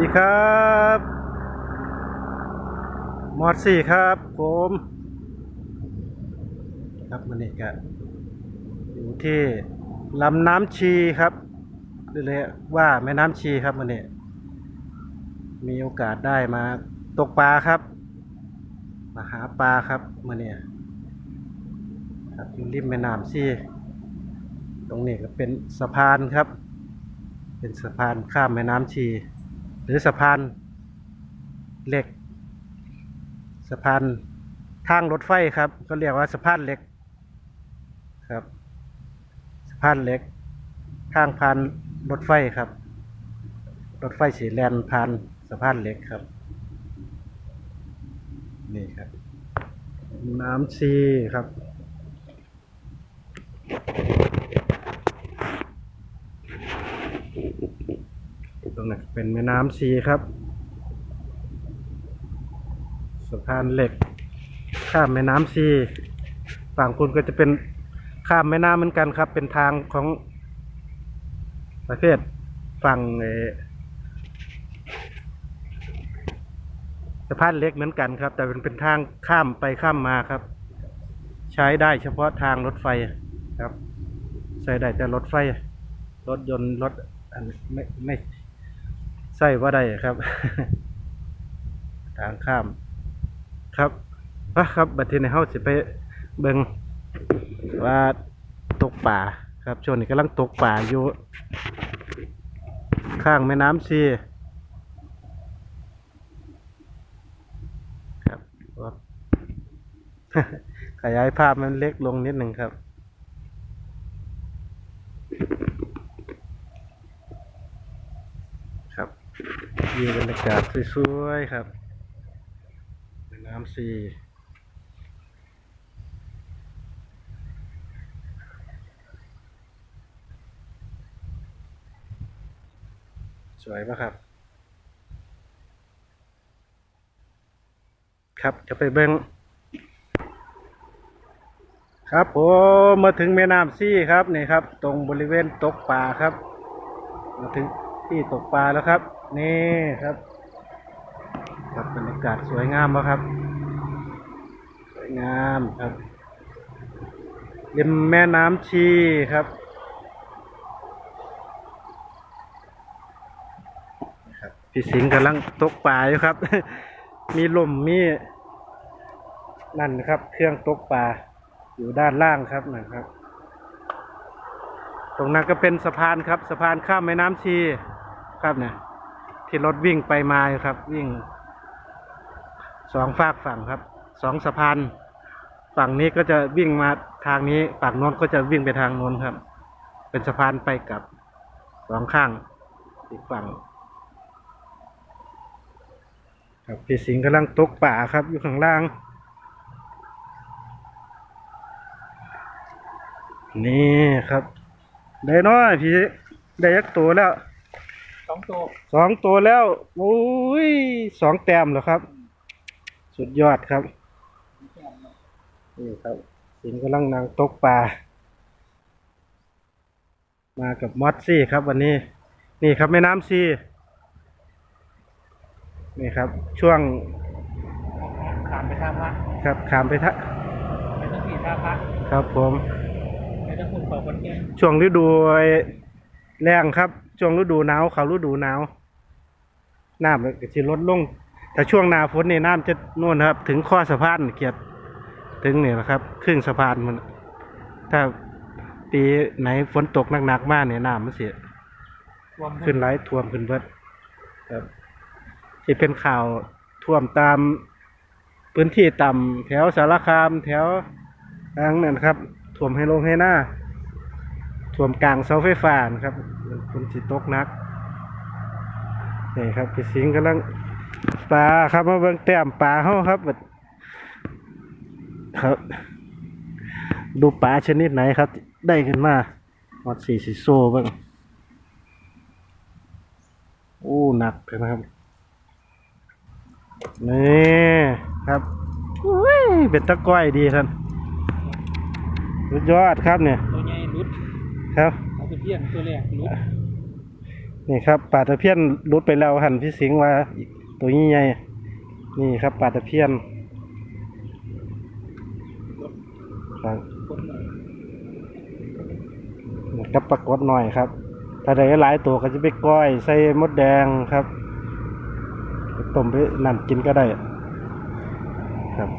ดีครับมอดสี่ครับ ผม ครับมันนี่ก็อยู่ที่ลำน้ำชีครับหรือเรียกว่าแม่น้ำชีครับมันนี่มีโอกาสได้มาตกปลาครับ มาหาปลาครับมันนี่ครับอยู่ริมแม่น้ำชีตรงนี้ก็เป็นสะพานครับ เป็นสะพานข้ามแม่น้ำชี รือสะพานเหล็ก สะพานทางรถไฟครับ ก็เรียกว่าสะพานเหล็กครับ สะพานเหล็ก ทางผ่านรถไฟครับ รถไฟสีแลนผ่านสะพานเหล็กครับ นี่ครับ น้ำชีครับ รงนั้นเป็นแม่น้ำชีครับสะพานเหล็ก ข้ามแม่น้ำชีฝั่งคุณก็จะเป็นข้ามแม่น้ำเหมือนกันครับ เป็นทางของประเภทฝั่งสะพานเหล็กเหมือนกันครับ แต่เป็นเป็นทางข้ามไปข้ามมาครับ ใช้ได้เฉพาะทางรถไฟครับ ใช้ได้แต่รถไฟ รถยนต์รถไม่ไม่ ใส่ว่าได้ครับ ทางข้าม ครับอะครับ บัดทีในเฮาสิไปเบิงว่าตกป่าครับช่วงนี้กำลังตกป่าอยู่ ข้างแม่น้ำซีครับขยายภาพมันเล็กลงนิดหนึ่งครับ วิวบรรยากาศสวยๆครับแม่น้ำซีสวยปะครับ ครับจะไปเบิ้งครับผมมาถึงแม่น้ำซี่ครับนี่ครับ ตรงบริเวณตกปลาครับ มาถึงที่ตกปลาแล้วครับ นี่ครับครับบรรยากาศสวยงามปะครับ สวยงามครับริมแม่น้ำชีครับครับพี่สิงห์กำลังตกปลาอยู่ครับ มีลมมีนั่นครับ เครื่องตกปลาอยู่ด้านล่างครับนะครับ ตรงนั้นก็เป็นสะพานครับ สะพานข้ามแม่น้ำชีครับเนี่ย ที่รถวิ่งไปมาครับ วิ่งสองฝากฝั่งครับสองสะพานฝั่งนี้ก็จะวิ่งมาทางนี้ฝั่งโน้นก็จะวิ่งไปทางโน้นครับ เป็นสะพานไปกับสองข้างอีกฝั่ง ครับพี่สิงห์กำลังตกป่าครับ อยู่ข้างล่าง นี่ครับ ได้น้อยพี่ได้ยักตัวแล้ว สองตัวสองตัวแล้วโอ้ยสองแต้มแล้วครับ สุดยอดครับนี่ครับสิงห์กำลังนั่งตกปลามากับมอสซี่ครับวันนี้ นี่ครับแม่น้ำซีนี่ครับ ช่วงขามไปท่าพระครับขามไปทะไปทั้งสี่ท่าพระครับผมไปทั้งคุณเป่าคนแก่นช่วงฤดูแรงครับ ช่วงฤดูหนาวเขาฤดูหนาวน้ำก็จะลดลงแต่ช่วงหนาฝนนี่น้ำจะน่นครับ ถึงข้อสะพานเกียรติถึงเนี่แหละครับครึ่งสะพานมัน ถ้าปีไหนฝนตกหนักๆมากเนี่ยน้ำมันเสียขึ้นไหลท่วมขึ้นเบิดครับที่เป็นข่าวท่วมตามพื้นที่ต่ำแถวสารคามแถวทางนั่นครับท่วมให้ลงให้หน้า ท่วมกลางเสาไฟฟ้านะครับคุณสิตตกนักนี่ครับพี่สิงกำลังปลาครับมาเบิ่งแต้มปลาเฮาครับบัดครับ ดูปลาชนิดไหนครับ ได้ขึ้นมาหมดสี่สิโซ่บ้างโอ้หนักเลยนะครับนี่ครับอุ้ยเป็นตะก้อยดีท่านสุดยอดครับเนี่ยตัวใหญ่รุด ครับเอาไปเพี้ยนตัวแรกรุดนี่ครับปลาตะเพียนรุดไปแล้วหันพี่สิงห์ว่าตัวนี้ใหญ่นี่ครับปลาตะเพียนครับคนหน่อยกับปรากฏหน่อยครับ ถ้าได้หลายตัวก็จะไปก้อยใส่มดแดงครับไปต้มไปนั่นกินก็ได้ ครับ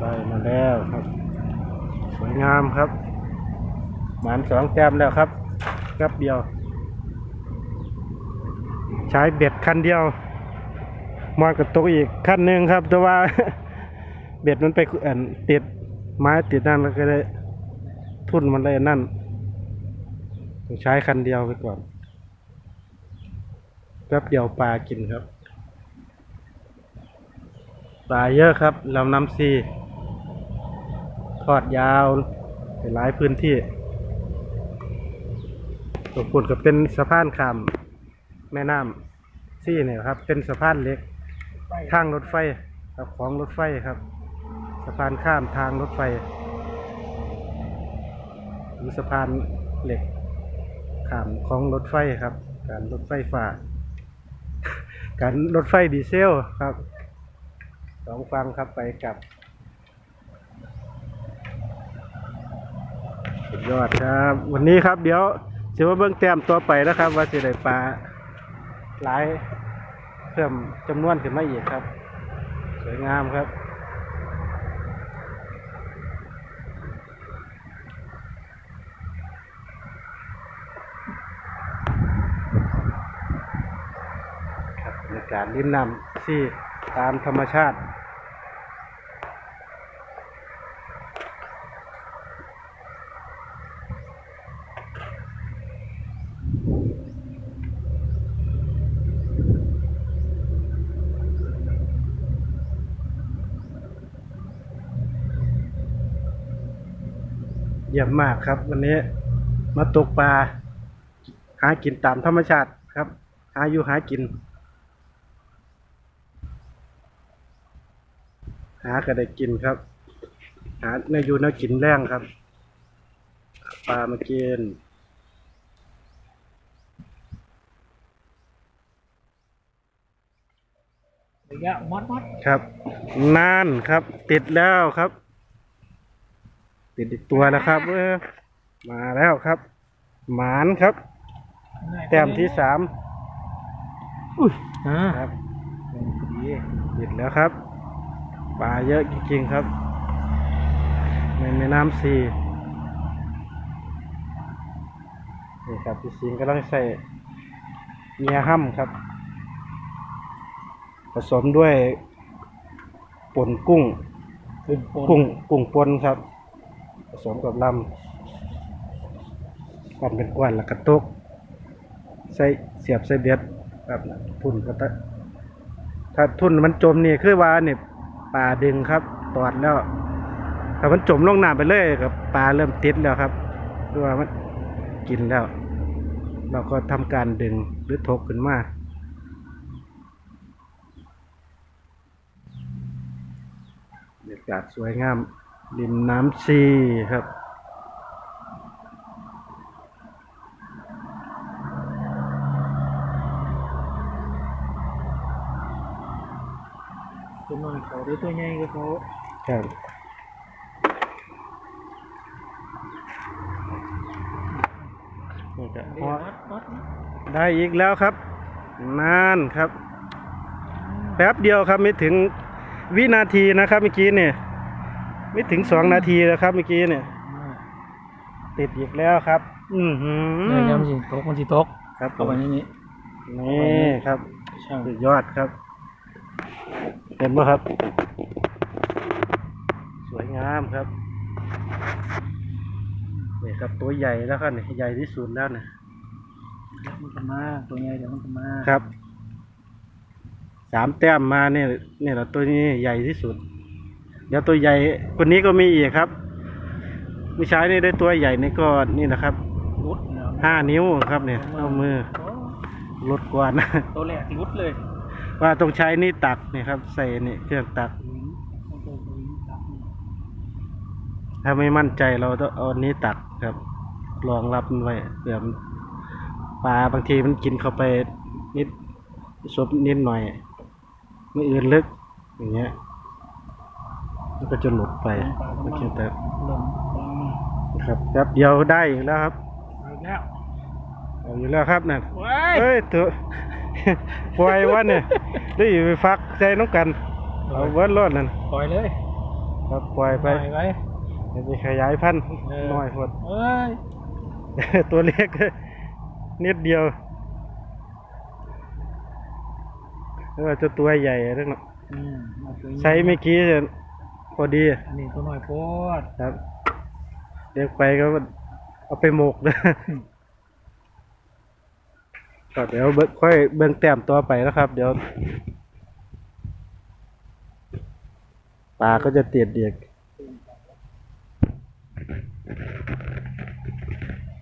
ได้มาแล้วครับ สวยงามครับ หมานสองแต้มแล้วครับกับเดียว ใช้เบ็ดคันเดียวมอดกับตกอีกคันหนึ่งครับ แต่ว่า เบ็ดมันไปอันติดไม้ติดนั่นแล้วก็เลยทุ่นมันเลยนั่นใช้คันเดียวไปก่อนแป๊บเดียวปลากินครับ ปลาเยอะครับลำน้ำซี ทอดยาวไปหลายพื้นที่ ตัวปุ่นก็เป็นสะพานข้ามแม่น้ำซี่เนี่ยครับ เป็นสะพานเล็ก ทางรถไฟครับของรถไฟครับสะพานข้ามทางรถไฟหรือสะพานเหล็กข้ามของรถไฟครับ การรถไฟฟ้าการรถไฟดีเซลครับสองฟังครับไปกลับสุดยอดครับ วันนี้ครับเดี๋ยว จะว่าเบิ้งแต้มตัวไปนะครับ ว่าจะได้ปลาหลายเพิ่มจำนวนขึ้นมาอีกครับ สวยงามครับครับบรรยากาศริมน้ำที่ตามธรรมชาติ เยี่ยมมากครับ วันนี้มาตกปลาหากินตามธรรมชาติครับ หาอยู่หากิน หาก็ได้กินครับ หาเนื้ออยู่เนื้อกินแรงครับ ปลามากินระยะมัดมัดครับนานครับ ติดแล้วครับ ติดอีกตัวแล้วครับเออมาแล้วครับ หมานครับ แต้มที่สามอ่าครับดีติดแล้วครับปลาเยอะจริงๆครับ ในแม่น้ำซีนี่ครับพี่สิงห์กำลังใส่เงียห้ำครับ ผสมด้วยป่นกุ้งเป็นปนกุ้งกุ้งปนครับผ สมกับลำปั่นเป็นก้อนแล้วกระตุกใส่เสียบใส่เบ็ดแบบทุนก็ตะถ้าทุนมันจมนี่คือว่าเนี่ยปลาดึงครับตอดแล้วถ้ามันจมลงน้ำไปเลยกับปลาเริ่มติดแล้วครับคือว่ามันกินแล้ว เราก็ทำการดึงหรือทกขึ้นมาบรรยากาศสวยงาม ริมน้ำซีครับ ตัวน้อยเขาด้วยตัวใหญ่ก็เขาครับนี่ก็เรียกมัดมัดมัดได้อีกแล้วครับ นานครับ แป๊บเดียวครับไม่ถึงวินาทีนะครับเมื่อกี้เนี่ย ไม่ถึงสองนาทีแล้วครับเมื่อกี้เนี่ย ติดอีกแล้วครับ อือหือเนี่ยยำสิตกมันสิตกครับผเอามไว้ในนี้นี่ครับช่างสุดยอดครับ เห็นไหมครับ สวยงามครับนี่ครับตัวใหญ่แล้วครับเนี่ยใหญ่ที่สุดแล้วเนี่ยเดี๋ยวมันก็มาตัวใหญ่เดี๋ยวมันก็มาครับสามแต้มมาเนี่ยเนี่ยแหละตัวนี้ใหญ่ที่สุด เดี๋ยวตัวใหญ่คนนี้ก็มีอีกครับไม่ใช้นี่ได้ตัวใหญ่นี่ก็นี่นะครับรุดแล้วห้านิ้วครับเนี่ยเอามือโอ้ลดกว่านะตัวแรกรุดเลย ว่าต้องใช้นี่ตักนี่ครับ ใส่นี่เครื่องตักต้องตัวตัวนี้ตัดนี่ถ้าไม่มั่นใจเราต้องเอาอันนี้ตักครับรองรับมันไว้เผื่อมันพอปลาบางทีมันกินเข้าไปนิดซบนิดหน่อย ไม่อื่นลึกอย่างเงี้ย มันก็จะหลุดไปปลาโอก็เคมันแต่เริ่มปลาครับแป๊บเดียวได้อีกแล้วครับเอาอีกแล้วเอาอยู่แล้วครับนั่นเว้ยเฮ้ยตัวปล่อยวันเนี่ยได้อยู่ไปฟักใจน้องกันเอาเวิร์ดรอดนั่นปล่อยเลยครับปล่อยไปปล่อยไปอย่าไปขยายพันธุ์เออน้อยพอดเอ้ยตัวเล็กนิดเดียวเออจะตัวใหญ่เรื่องนั้นอืมเอาตัวนี้ใช้เมื่อกี้เนี่ย พอดีอันนี้ตัวน้อยโพดครับ เด็กไปก็เอาไปหมกเลยครับเดี๋ยวเบิ่งค่อยเบิ่งแต้มตัวไปนะครับ เดี๋ยวปลาก็จะเตียดเดียก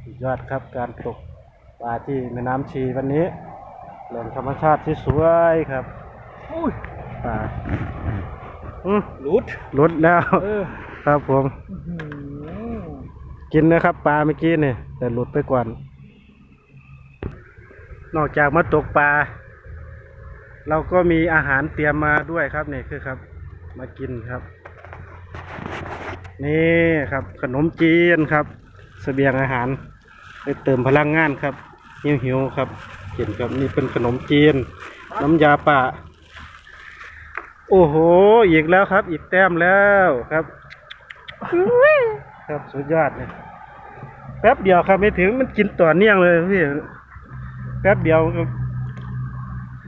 สุดยอดครับการตกปลาที่แม่น้ำชีวันนี้แหล่งธรรมชาติที่สวยครับอุ้ยปลา อืมหลุดลดแล้ว เออครับผม อื้อหือกินนะครับปลาเมื่อกี้เนี่ยแต่หลุดไปก่อน นอกจากมาตกปลา เราก็มีอาหารเตรียมมาด้วยครับนี่คือครับ มากินครับ นี่ครับ ขนมจีนครับเสบียงอาหารไปเติมพลังงานครับหิวหิวๆครับกินครับนี่เป็นขนมจีน น้ำยาป่า โอ้โห อีกแล้วครับ อีกแต้มแล้วครับ ครับสุดยอดเลยแป๊บเดียวครับไม่ถึงมันกินต่อเนื่องเลยพี่แป๊บเดียวก็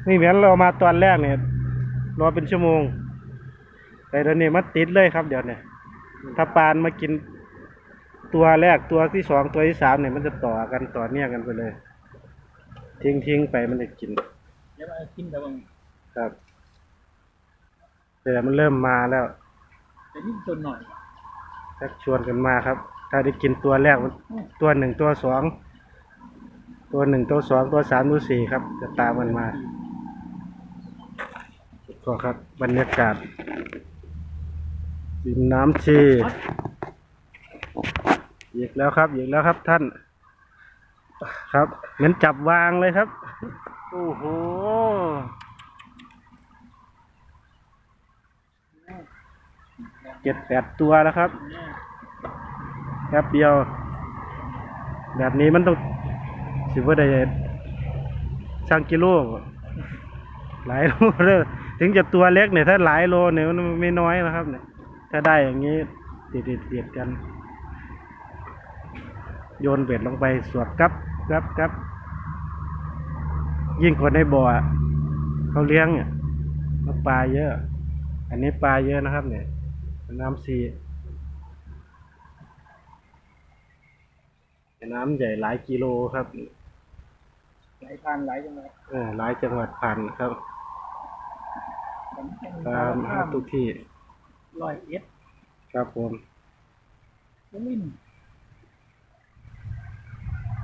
นี่เหมือนเรามาตอนแรกเนี่ยรอเป็นชั่วโมง แต่เดี๋ยวนี้มันติดเลยครับเดี๋ยวเนี่ยถ้าปานมากินตัวแรกตัวที่สองตัวที่สามเนี่ยมันจะต่อกันต่อเนื่องกันไปเลย ทิ้งทิ้งๆไปมันจะกินเดี๋ยวมากินแต่ว่าครับ แต่มันเริ่มมาแล้วจะยิ่งตัวหน่อยชักชวนกันมาครับ ถ้าได้กินตัวแรกมันตัวหนึ่งตัวสองตัวหนึ่งตัวสองตัวสามตัวสี่ครับ จะตามมันมาก็ครับบรรยากาศริมน้ำชีอีกแล้วครับอีกแล้วครับท่าน ครับเหมือนจับวางเลยครับ โอ้โห เจ็ดแปดตัวแล้วครับแป๊บเดียว แบบนี้มันต้องสิว่าได้ช่างกิโลหลายโลเลยถึงจะตัวเล็กเนี่ยถ้าหลายโลเนี่ยมันไม่น้อยนะครับเนี่ยถ้าได้อย่างนี้ติดติดติดกัน โยนเบ็ดลงไปสวดกับกับกับยิ่งคนในบ่อเขาเลี้ยงเนี่ยมันปลาเยอะ อันนี้ปลาเยอะนะครับเนี่ย น้ำซีน้ำใหญ่หลายกิโลครับไหลผ่านไหลจังเลยเออหลายจังหวัดผ่านครับผมแค่ตามหาทุกที่ร้อยเอ็ดครับผมสุรินทร์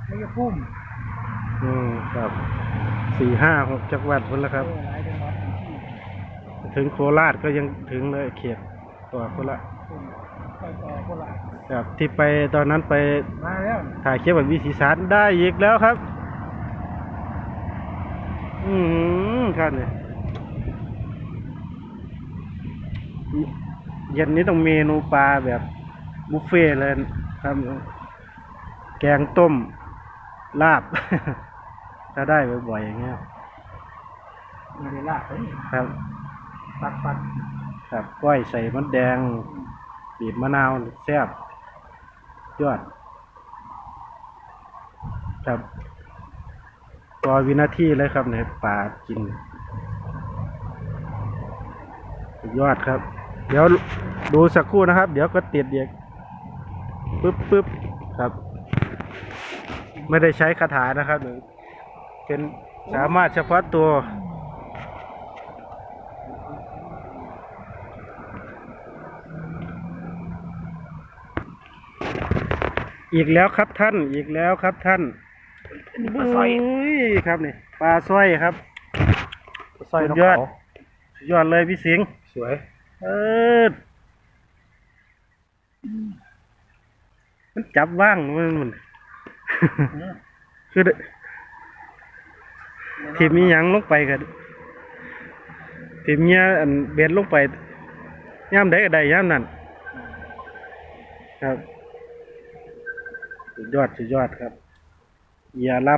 ไม่ยพุ่มอืมครับสี่ห้าหกจังหวัดพุ่นแล้วครับเออหลายจังหวัดที่ถึงโคราชก็ยังถึงเลยเขต ตัวโคราชพุ่มไปต่อโคราชครับที่ไปตอนนั้นไปมาแล้วถ่ายคลิปแบบวิถีสารได้อีกแล้วครับ อืมครับเนี่ยเย็นนี้ต้องเมนูปลาแบบบุฟเฟ่ต์เลยครับแกงต้ม ลาบ ถ้าได้บ่อยๆอย่างเงี้ยมีเวลาเฮ้ยครับ ปัดปัด ครับก้อยใส่มดแดง บีบมะนาวแซ่บยอด ครับรอวินาทีเลยครับเนี่ยปลากินยอดครับ เดี๋ยวดูสักครู่นะครับ เดี๋ยวก็ติดเดียกปึ๊บปึ๊บครับ ไม่ได้ใช้คาถานะครับเป็นสามารถเฉพาะตัว อีกแล้วครับท่าน อีกแล้วครับท่านนี่ปลาสร้อยยครับนี่ปลาสร้อยครับปลาสร้อยสุน้ดองยอดเขาสุดยอดเลยพี่สิงห์สวย เออมันจับว่างมันมันคือได้ทีมมีหยังลงไปกันทีมเนี้ยอันเบ็ดลงไปย่ามใดก็ได้ย่ามนั่นครับ สุดยอดสุดยอดครับเหยาล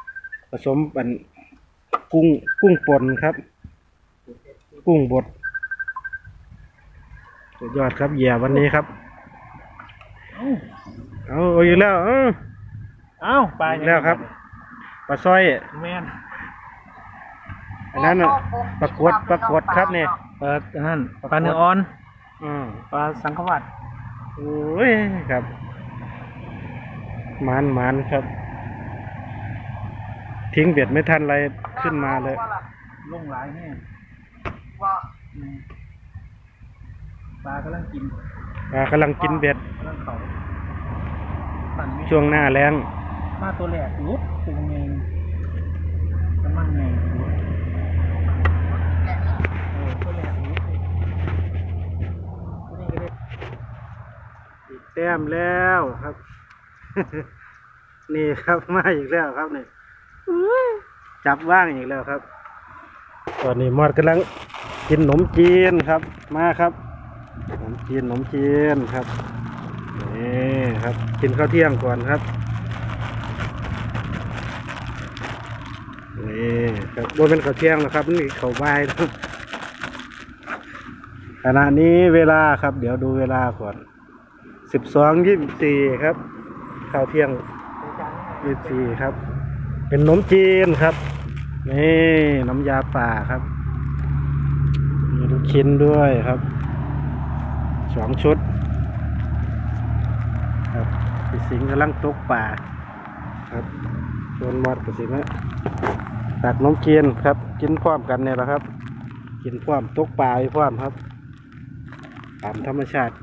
ำผสมอันกุ้งกุ้งป่นครับ กุ้งบด สุดยอดครับเหย่วันนี้ครับเอ้าเอาเอาอยู่แล้วเอ้าเอ้าปลาอีกแล้วครับปลาสร้อยแม่นอันนั้นน่ะปลากดปลากดครับเนี่ยปลาอันนั้นปลาเนื้ออ่อน อืมปลาสังขวัดโอ้ยครับ มันมันครับ ทิ้งเบ็ดไม่ทันอะไรขึ้นมาเลยลงหลายแน่ว่าอืมปลากำลังกินปลากำลังกินเบ็ดกำลังเข่าปั่นไม่ช่วงหน้าแรงมาตัวแรกลุกตัวเงงน้ำมันเงงลุกเออตัวแรกลุกตัวนี้ก็ได้อีกแต้มแล้วครับ นี่ครับมาอีกแล้วครับนี่จับว่างอีกแล้วครับ ตอนนี้มอดกำลังกินขนมจีนครับ มาครับขนมจีนขนมจีนครับนี่ครับกินข้าวเที่ยงก่อนครับนี่ครับบนเป็นข้าวเที่ยงนะครับนี่ข้าวบ่ายนะครับขณะนี้เวลาครับ เดี๋ยวดูเวลาก่อนสิบสองยี่สิบสี่ครับ ข้าวเที่ยงยี่สี่ครับ เป็นขนมจีนครับ นี่น้ำยาป่าครับ มีลูกชิ้นด้วยครับ สองชุด ครับพี่สิงกำลังตกป่า ครับชวนมอดกับสิงนะตักขนมจีนครับ กินพร้อมกันเนี่ยแหละครับ กินพร้อมตกป่าไปพร้อมครับ ตามธรรมชาติ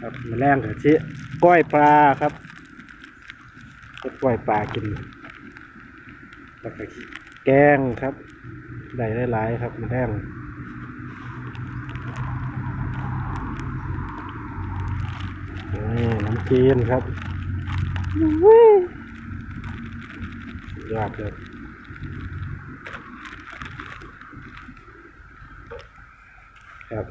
ครับมาแรงกับชิก้อยปลาครับก็ปล่อยปลากินแล้วก็แกงครับได้หลายๆครับมาแดงนี่น้ำจีนครับยอดเลยครับ